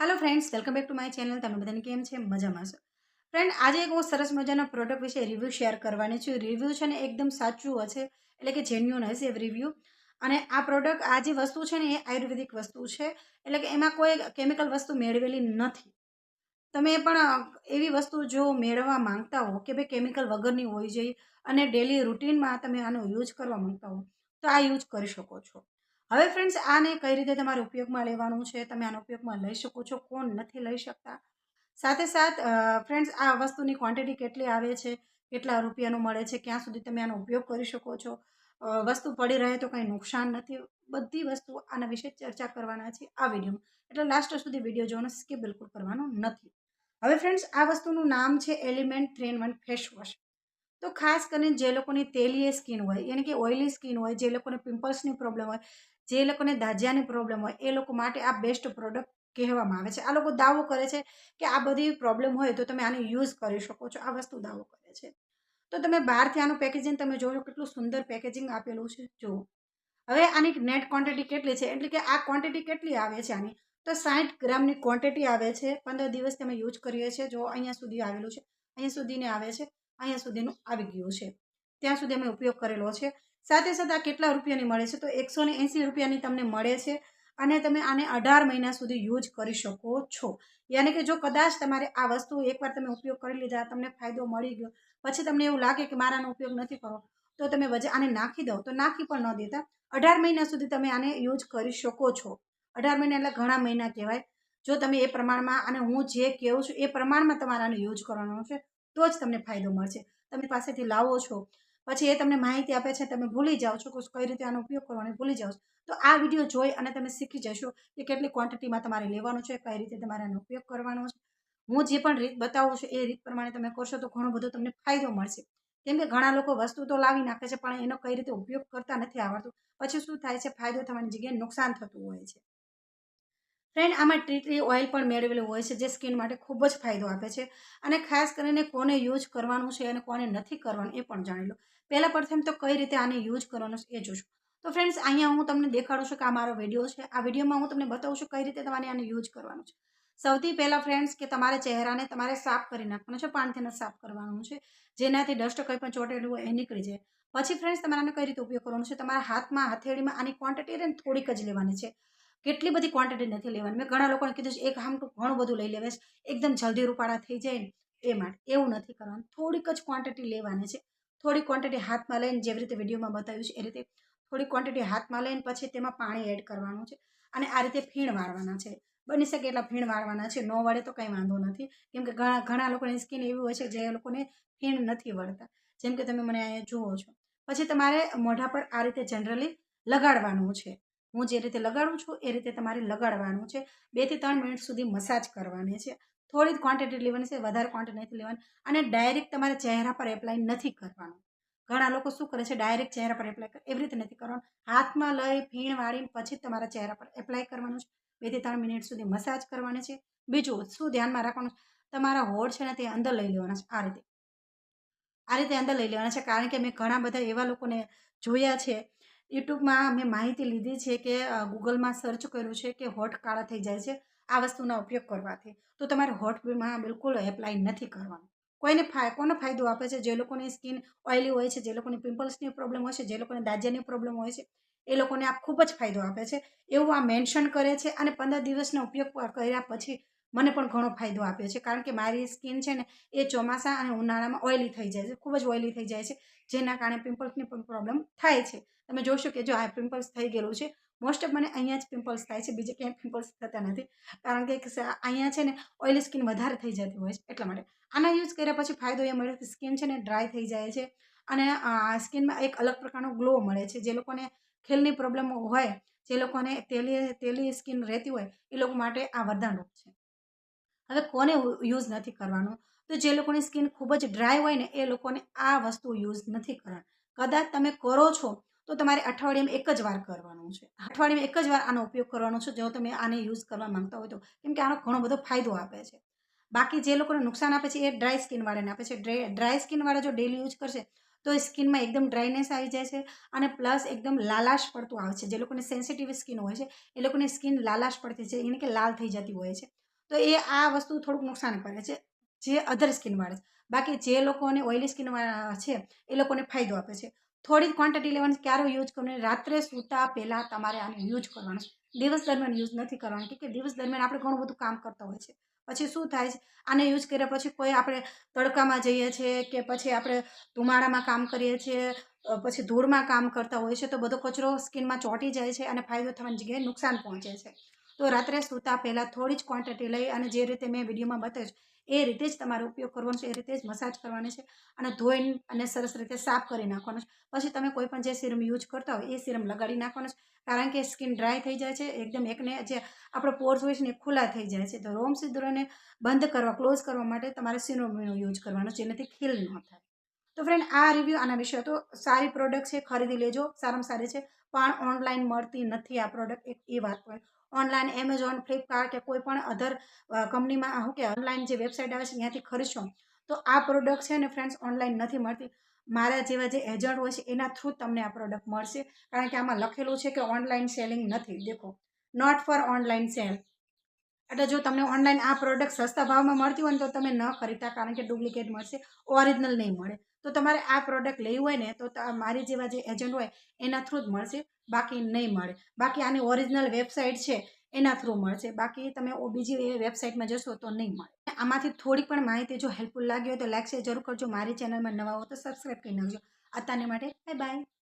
Hello friends welcome back to my channel તમે બધાને કેમ છે? મજામાં છો? ફ્રેન્ડ આજે એક સરસ મજાના પ્રોડક્ટ વિશે રિવ્યૂ શેર કરવાની છું. રિવ્યૂ છે ને એકદમ સાચું હશે, એટલે કે જેન્યુન હશે રિવ્યૂ અને આ પ્રોડક્ટ આ જે વસ્તુ છે ને એ આયુર્વેદિક વસ્તુ છે, એટલે કે એમાં કોઈ કેમિકલ વસ્તુ મેળવેલી નથી. તમે પણ એવી વસ્તુ જો મેળવવા માંગતા હો કે ભાઈ કેમિકલ વગરની હોવી જોઈએ અને ડેલી રૂટીનમાં તમે આનો યુઝ કરવા માંગતા હો, તો આ યુઝ કરી શકો છો. હવે ફ્રેન્ડ્સ આને કઈ રીતે તમારે ઉપયોગમાં લેવાનું છે? તમે આનો ઉપયોગમાં લઈ શકો છો? કોણ નથી લઈ શકતા? સાથે સાથ ફ્રેન્ડ્સ આ વસ્તુની ક્વોન્ટિટી કેટલી આવે છે? કેટલા રૂપિયાનું મળે છે? ક્યાં સુધી તમે આનો ઉપયોગ કરી શકો છો? વસ્તુ પડી રહે તો કંઈ નુકસાન નથી. બધી વસ્તુ આના વિશે ચર્ચા કરવાના છે આ વિડીયોમાં. એટલે લાસ્ટ સુધી વીડિયો જોવાનો સ્કીપ બિલકુલ કરવાનો નથી. હવે ફ્રેન્ડ્સ આ વસ્તુનું નામ છે element three in one face wash. તો ખાસ કરીને જે લોકોની તેલીય સ્કિન હોય, યાની કે ઓઇલી સ્કિન હોય, જે લોકોને પિમ્પલ્સની પ્રોબ્લેમ હોય જે લોકોને દાજિયાની પ્રોબ્લેમ હોય, એ લોકો માટે આ બેસ્ટ પ્રોડક્ટ કહેવામાં આવે છે. આ લોકો દાવો કરે છે કે આ બધી પ્રોબ્લેમ હોય તો તમે આને યુઝ કરી શકો છો. આ વસ્તુ દાવો કરે છે. તો તમે બહારથી આનું પેકેજિંગ તમે જોજો, કેટલું સુંદર પેકેજિંગ આપેલું છે. જુઓ. હવે આની નેટ ક્વોન્ટિટી કેટલી છે? એટલે કે આ ક્વોન્ટિટી કેટલી આવે છે આની? તો સાઠ ગ્રામની ક્વોન્ટિટી આવે છે. પંદર દિવસ તમે યુઝ કરીએ છીએ. જો અહીંયા સુધી આવેલું છે. અહીંયા સુધીને આવે છે. અહીંયા સુધીનું આવી ગયું છે. ત્યાં સુધી અમે ઉપયોગ કરેલો છે. સાથે સાથે આ કેટલા રૂપિયાની મળે છે? તો એકસો ને એંસી રૂપિયાની તમને મળે છે અને તમે આને અઢાર મહિના સુધી યુઝ કરી શકો છો. યાની કે જો કદાચ તમારે આ વસ્તુ એકવાર તમે ઉપયોગ કરી લીધા, તમને ફાયદો મળી ગયો, પછી તમને એવું લાગે કે મારાનો ઉપયોગ નથી કરવો તો તમે વજે આને નાખી દો. તો નાખી પણ ન દેતા. અઢાર મહિના સુધી તમે આને યુઝ કરી શકો છો. અઢાર મહિના એટલે ઘણા મહિના કહેવાય. જો તમે એ પ્રમાણમાં, અને હું જે કહું છું, એ પ્રમાણમાં તમારે આને યુઝ કરવાનો છે, તો જ તમને ફાયદો મળશે. તમે પાસેથી લાવો છો પછી એ તમને માહિતી આપે છે, તમે ભૂલી જાઓ છો કે કઈ રીતે આનો ઉપયોગ કરવાનો ભૂલી જાઓ તો આ વીડિયો જોઈ અને તમે શીખી જશો કે કેટલી ક્વોન્ટિટીમાં તમારે લેવાનું છે, કઈ રીતે તમારે આનો ઉપયોગ કરવાનો છે. હું જે પણ રીત બતાવું છું એ રીત પ્રમાણે તમે કરશો તો ઘણો બધો તમને ફાયદો મળશે. કેમ કે ઘણા લોકો વસ્તુ તો લાવી નાખે છે, પણ એનો કઈ રીતે ઉપયોગ કરતા નથી આવડતું. પછી શું થાય છે, ફાયદો થવાની જગ્યાએ નુકસાન થતું હોય છે. ફ્રેન્ડ આમાં ટ્રી ઓઇલ પણ મેળવેલું હોય છે, જે સ્કિન માટે ખૂબ જ ફાયદો આપે છે. અને ખાસ કરીને કોને યુઝ કરવાનું છે અને કોને નથી કરવાનું એ પણ જાણી લો. પહેલાં પ્રથમ તો કઈ રીતે આને યુઝ કરવાનો એ જોશું તો ફ્રેન્ડ્સ અહીંયા હું તમને દેખાડું છું કે આ મારો વીડિયો છે. આ વિડીયોમાં હું તમને બતાવું છું કઈ રીતે તમારે આને યુઝ કરવાનું છે. સૌથી પહેલાં ફ્રેન્ડ્સ કે તમારે ચહેરાને તમારે સાફ કરી નાખવાનો છે પાણીથી સાફ કરવાનું છે. જેનાથી ડસ્ટ કંઈ પણ ચોટેલું હોય એ નીકળી જાય. પછી ફ્રેન્ડ્સ તમારે આને કઈ રીતે ઉપયોગ કરવાનો છે? તમારા હાથમાં, હથેળીમાં આની ક્વોન્ટિટી થોડીક જ લેવાની છે. કેટલી બધી ક્વોન્ટિટી નથી લેવાની. મેં ઘણા લોકોને કીધું છે, એક હામટું ઘણું બધું લઈ લેવાય એકદમ જલ્દી રૂપાળા થઈ જાય ને એ માટે. એવું નથી કરવાનું. થોડીક જ ક્વોન્ટિટી લેવાની છે. થોડી ક્વોન્ટિટી હાથમાં લઈને જેવી રીતે વિડીયોમાં બતાવ્યું છે, એ રીતે થોડી ક્વોન્ટિટી હાથમાં લઈને પછી તેમાં પાણી એડ કરવાનું છે અને આ રીતે ફીણ વાળવાના છે. બની શકે એટલા ફીણ વાળવાના છે, ન વળે તો કંઈ વાંધો નથી. કેમ કે ઘણા ઘણા લોકોની સ્કિન એવી હોય છે જે લોકોને ફીણ નથી વળતા. જેમ કે તમે મને અહીંયા જુઓ છો. પછી તમારે મોઢા પર આ રીતે જનરલી લગાડવાનું છે. હું જે રીતે લગાડું છું એ રીતે તમારે લગાડવાનું છે. બેથી ત્રણ મિનિટ સુધી મસાજ કરવાની છે. થોડી જ ક્વોન્ટિટી લેવાની છે, વધારે ક્વોન્ટિટી નથી લેવાની અને ડાયરેક્ટ તમારે ચહેરા પર એપ્લાય નથી કરવાનું. ઘણા લોકો શું કરે છે ડાયરેક્ટ ચહેરા પર એપ્લાય એવી રીતે નથી કરવાનું. હાથમાં લઈ, ફીણ વાળીને પછી તમારા ચહેરા પર એપ્લાય કરવાનું છે. બેથી ત્રણ મિનિટ સુધી મસાજ કરવાની છે. બીજું શું ધ્યાનમાં રાખવાનું તમારા હોડ છે ને તે અંદર લઈ લેવાના છે આ રીતે. આ રીતે અંદર લઈ લેવાના છે. કારણ કે મેં ઘણા બધા એવા લોકોને જોયા છે યુટ્યુબમાં મેં માહિતી લીધી છે કે ગૂગલમાં સર્ચ કર્યું છે કે હોઠ કાળા થઈ જાય છે, આ વસ્તુના ઉપયોગ કરવાથી. તો તમારે હોટમાં બિલકુલ એપ્લાય નથી કરવાનું. કોઈને ફાય, કોનો ફાયદો આપે છે? જે લોકોની સ્કિન ઓઇલી હોય છે, જે લોકોની પિમ્પલ્સની પ્રોબ્લેમ હોય છે, જે લોકોને દાજ્યાની પ્રોબ્લેમ હોય છે, એ લોકોને આ ખૂબ જ ફાયદો આપે છે. એવું આ મેન્શન કરે છે અને પંદર દિવસનો ઉપયોગ કર્યા પછી મને પણ ઘણો ફાયદો આપ્યો છે. કારણ કે મારી સ્કિન છે ને, એ ચોમાસા અને ઉનાળામાં ઓઇલી થઈ જાય છે, ખૂબ જ ઓઇલી થઈ જાય છે, જેના કારણે પિમ્પલ્સની પણ પ્રોબ્લેમ થાય છે. તમે જોશો કે જો આ પિમ્પલ્સ થઈ ગયેલું છે મોસ્ટ ઓફ મને અહીંયા જ પિમ્પલ્સ થાય છે, બીજે ક્યાંય પિમ્પલ્સ થતા નથી. કારણ કે અહીંયા છે ને ઓઇલી સ્કિન વધારે થઈ જતી હોય છે, એટલા માટે. આના યુઝ કર્યા પછી ફાયદો એ મળ્યો કે સ્કિન છે ને ડ્રાય થઈ જાય છે અને સ્કિનમાં એક અલગ પ્રકારનો ગ્લો મળે છે. જે લોકોને ખેલની પ્રોબ્લેમ હોય, જે લોકોને તેલી તેલી સ્કિન રહેતી હોય, એ લોકો માટે આ વરદાનરૂપ છે. હવે કોને યુઝ નથી કરવાનું? તો જે લોકોની સ્કિન ખૂબ જ ડ્રાય હોય ને, એ લોકોને આ વસ્તુ યુઝ નથી કરવાની. કદાચ તમે કરો છો તો તમારે અઠવાડિયામાં એક જ વાર કરવાનું છે. અઠવાડિયામાં એક જ વાર આનો ઉપયોગ કરવાનો છે જો તમે આને યુઝ કરવા માંગતા હોય તો. કેમ કે આનો ઘણો બધો ફાયદો આપે છે. બાકી જે લોકોને નુકસાન આપે છે એ ડ્રાય સ્કિનવાળાને આપે છે. ડ્રાય સ્કિનવાળા જો ડેલી યુઝ કરશે, તો એ સ્કિનમાં એકદમ ડ્રાયનેસ આવી જાય છે અને પ્લસ એકદમ લાલાશ પડતું આવે છે. જે લોકોને સેન્સિટિવ સ્કિન હોય છે, એ લોકોની સ્કિન લાલાશ પડતી છે, એને કે લાલ થઈ જતી હોય છે. તો એ આ વસ્તુ થોડુંક નુકસાન કરે છે, જે અધર સ્કિનવાળા છે. બાકી જે લોકોને ઓઇલી સ્કિનવાળા છે, એ લોકોને ફાયદો આપે છે. થોડી ક્વોન્ટિટી લેવાની ક્યારે યુઝ કરવાની રાત્રે સૂતા પહેલાં તમારે આને યુઝ કરવાનો દિવસ દરમિયાન યુઝ નથી કરવાનો. કે દિવસ દરમિયાન આપણે ઘણું બધું કામ કરતા હોય છે. પછી શું થાય છે? આને યુઝ કર્યા પછી કોઈ આપણે તડકામાં જઈએ છીએ કે પછી આપણે ધુમાડામાં કામ કરીએ છીએ પછી ધૂળમાં કામ કરતા હોય છે, તો બધો કચરો સ્કિનમાં ચોંટી જાય છે અને ફાયદો થવાની જગ્યાએ નુકસાન પહોંચે છે. તો રાત્રે સૂતા પહેલાં થોડી જ ક્વોન્ટિટી લઈ અને જે રીતે મેં વિડીયોમાં બતાવ્યું એ રીતે જ તમારે ઉપયોગ કરવાનો છે, એ રીતે જ મસાજ કરવાની છે અને ધોઈને અને સરસ રીતે સાફ કરી નાખવાનો છે. પછી તમે કોઈ પણ જે સિરમ યુઝ કરતા હોય, એ સિરમ લગાડી નાખવાનો છે. કારણ કે સ્કિન ડ્રાય થઈ જાય છે, એકદમ એકને જે આપણો પોર્સ હોય છે ને ખુલ્લા થઈ જાય છે. તો રોમ સિદ્રોને બંધ કરવા, ક્લોઝ કરવા માટે તમારે સિરમનો યુઝ કરવાનો છે, જેનાથી ખીલ ન થાય. તો ફ્રેન્ડ આ રિવ્યૂ આના વિશે હતો. સારી પ્રોડક્ટ છે, ખરીદી લેજો. સારામાં સારી છે. પણ ઓનલાઈન મળતી નથી આ પ્રોડક્ટ એક એ વાત હોય. ઓનલાઈન એમેઝોન ફ્લિપકાર્ટ કે કોઈ પણ અધર કંપનીમાં શું કે ઓનલાઈન જે વેબસાઇટ આવે છે, ત્યાંથી ખરીદશો. તો આ પ્રોડક્ટ છે ને ફ્રેન્ડ્સ ઓનલાઈન નથી મળતી. મારા જેવા જે એજન્ટ હોય છે, એના થ્રુ તમને આ પ્રોડક્ટ મળશે. કારણ કે આમાં લખેલું છે કે ઓનલાઈન સેલિંગ નથી. દેખો. નોટ ફોર ઓનલાઈન સેલ એટલે જો તમને ઓનલાઈન આ પ્રોડક્ટ સસ્તા ભાવમાં મળતી હોય ને તો તમે ન ખરીદતા, કારણ કે ડુપ્લિકેટ મળશે. ઓરિજિનલ નહીં મળે. તો તમારે આ પ્રોડક્ટ લેવી હોય ને, તો મારી જેવા જે એજન્ટ હોય, એના થ્રુ જ મળશે, બાકી નહીં મળે. બાકી આની ઓરિજિનલ વેબસાઇટ છે, એના થ્રુ મળશે. બાકી તમે બીજી વેબસાઇટમાં જશો તો નહીં મળે. આમાંથી થોડીક પણ માહિતી જો હેલ્પફુલ લાગી હોય તો લાઈક શેર જરૂર કરજો. મારી ચેનલમાં નવા હો તો સબસ્ક્રાઈબ કરી નાખજો. અત્યારને માટે બાય બાય